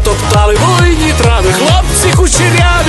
натоптали, волині трави, хлопці кучеря.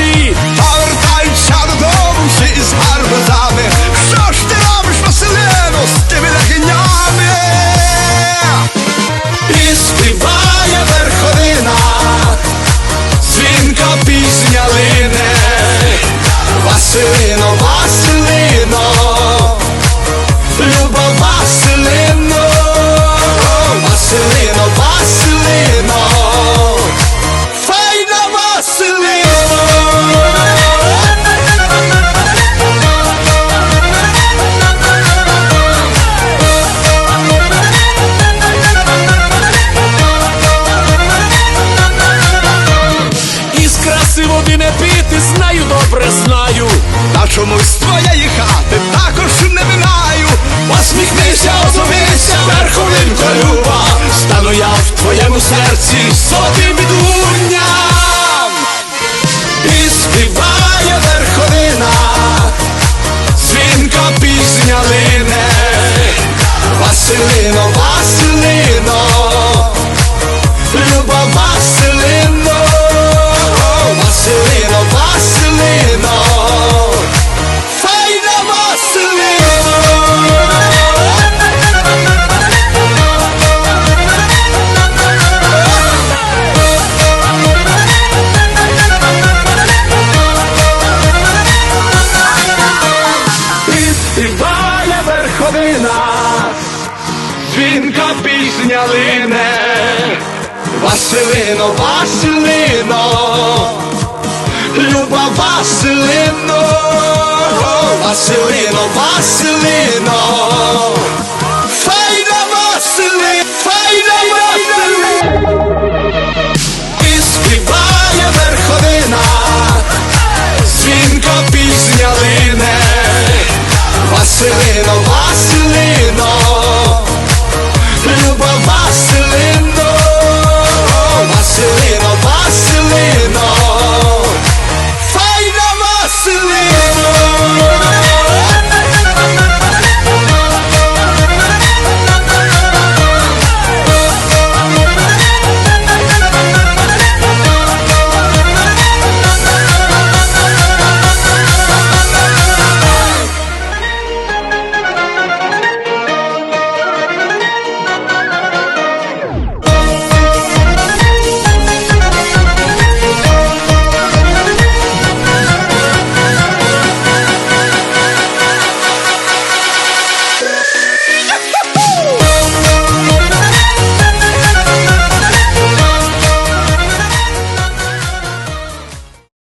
чомусь твоєї хати також не минаю. Посміхнися, озовися, верховинка люба, стану я в твоєму серці сотим іду. жінка пісня лине, Василино, Василино, люба Василино, Василино, Василино, файна Васили, файна Васили. Співає верховина, жінка пісня Василино, Василино.